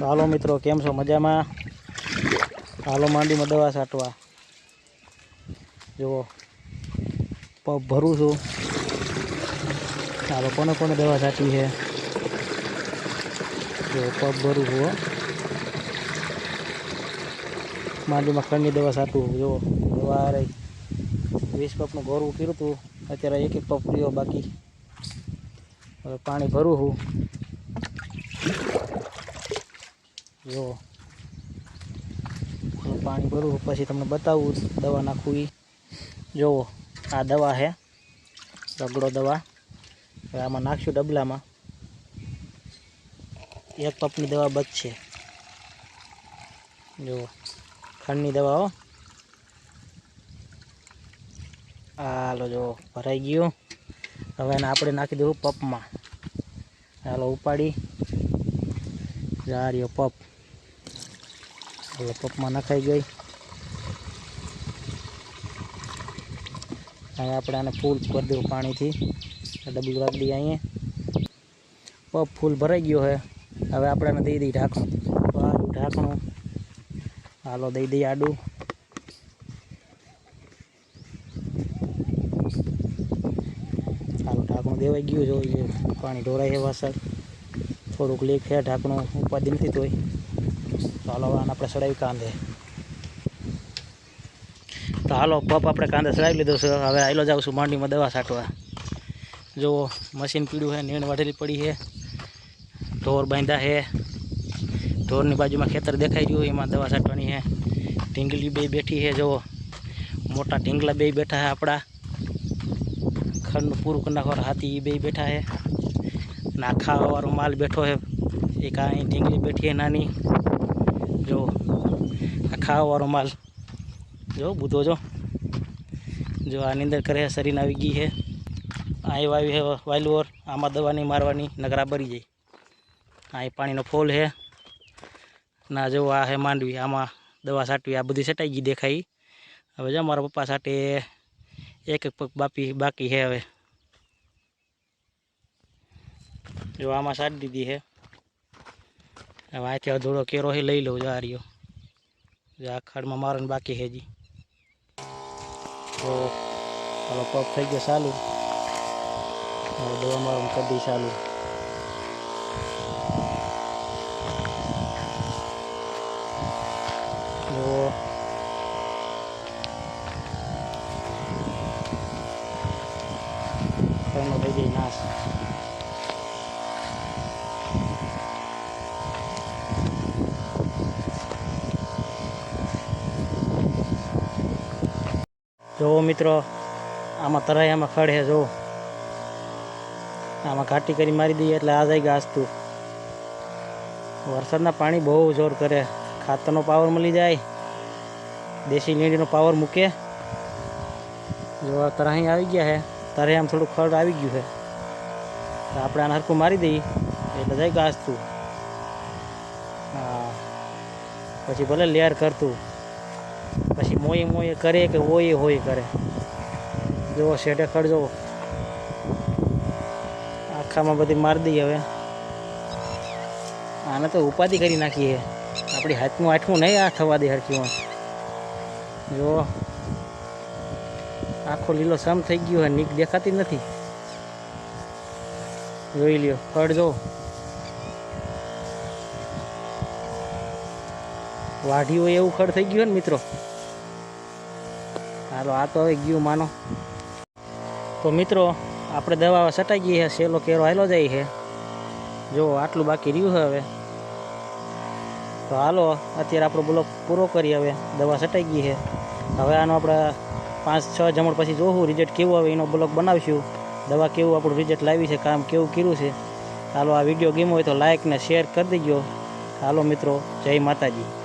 તો હાલો મિત્રો, કેમ છો? મજામાં? હાલો માંડીમાં દવા છાંટવા. જુઓ, પગ ભરું છું. હાલો, કોને કોને દવા છાંટવી છે? જો પગ ભરું છું માંડીમાં ખંડની દવા છાંટવું જુઓ. દવા રહી વીસ પગનું ગોરવું કર્યું હતું. અત્યારે એક એક પગ બાકી. હવે પાણી ભરું છું. જો. પાણી ભરું, પછી તમને બતાવું દવા નાખવું એ જુઓ આ દવા છે રગડો દવા. આમાં નાખશું ડબલામાં. એક કપની દવા બચશે. જુઓ ખંડની દવા હો. હાલો જો, ભરાઈ ગયું. હવે આપણે નાખી દેવું પપમાં. હાલો, ઉપાડી. જા રહ્યો પપ. એટલે પપમાં નખાઈ ગઈ. હવે આપણે આને ફૂલ કરી દેવું પાણીથી. આ ડબલું રાખી દઈએ અહીંયા. પપ ફૂલ ભરાઈ ગયો છે. હવે આપણે આને દઈ દઈએ ઢાંકણું. તો આડું ઢાંકણું. હાલો દઈ દઈએ આડું. હાલો ઢાંકણું દેવાઈ ગયું જો જે પાણી ઢોરાય છે વાસળ થોડુંક લીક છે, ઢાંકણું ઉપર નથી તોય હાલો આને આપણે સડાવી કાંદે તો હાલો, પપ આપણે કાંદે સડાવી લીધો છે. હવે આવેલો જાઉં છું માંડીમાં દવા છાંટવા. જુઓ, મશીન પીડ્યું છે, નીણ વાઢેલી પડી છે. ઢોર બાંધ્યા છે. ઢોરની બાજુમાં ખેતર દેખાઈ રહ્યું એમાં દવા છાંટવાની છે. ઢીંગલી બે બેઠી છે, જુઓ. મોટા ઢીંગલા બે બેઠા છે આપણા. ખંડ પૂરું કરી નાખવા હાથી એ બે બેઠા છે. અને આ ખાવાવાળો માલ બેઠો છે. એક આ અહીં ઢીંગલી બેઠી હે નાની. જો આ ખાવાવાળો માલ. જો, બુધો જો. જો, આની અંદર કરે શરીર આવી ગઈ છે. અહીં વાવી છે વાયલુઓર આમાં દવાની મારવાની નગરા ભરી જાય. અહીં પાણીનો ફોલ છે. ના, જો, આ છે માંડવી. આમાં દવા છાંટવી, આ બધી છટાઈ ગઈ દેખાઈ. હવે જો, મારા પપ્પા સાથે એક એક પગ બાપી, બાકી છે હવે. જો આમાં સારી દીધી છે. હવે અહીંથી અધૂરો કેરો હે લઈ લઉં જો આ ખાડમાં મારણ બાકી હજી. તો હાલો પગ થઈ ગયો ચાલુ. હવે દવા મારવાનું કદી ચાલુ. થઈ જાય નાશ. જો મિત્રો, આમાં તરાયામાં છે જો આમાં ઘાટી કરી મારી દઈએ એટલે આ જાય ઘાસતું વરસાદના પાણી બહુ જોર કરે. ખાતરનો પાવર મળી જાય. દેશી લીંડીનો પાવર મૂકે. જો આ તરાહી આવી ગયા છે તારે આમ થોડું ખડ આવી ગયું છે. આપણે આને હરખું મારી દઈએ. એટલે જાય ઘાસતું હા. પછી ભલે લેર કરતું. પછી મોયે મોય કરે કે ઓયે હોય કરે. જુઓ શેઠે ખડ જુઓ. આખામાં બધી મારી દઈએ હવે. આને તો ઉપાધિ કરી નાખીએ આપણી હાથમાં આઠમું નહીં આ થવા દે હરખી હોય. જુઓ. આખો લીલો સમ થઈ ગયો હોય નીક દેખાતી નથી. જોઈ લ્યો, ખડ જો વાઢી હોય એવું ખડ થઈ ગયું ને મિત્રો. હાલો, આ તો હવે ગયું, માનો. તો મિત્રો, આપણે દવા સટાઈ ગઈ છે સેલો કેરો હાલો જાય છે. જો, આટલું બાકી રહ્યું છે હવે. તો હાલો, અત્યારે આપણો બ્લોક પૂરો કરી હવે. દવા સટાઈ ગઈ છે. હવે આનો આપણે પાંચ, છ જમણ પછી જોવું રિઝલ્ટ કેવું આવે, એનો બ્લોક બનાવીશું. દવા કેવું આપણું રિઝલ્ટ લાવી છે, કામ કેવું કર્યું છે. હાલો, આ વીડિયો ગમ્યો હોય તો લાઇક ને શેર કરી દેજો. હાલો, મિત્રો, જય માતાજી.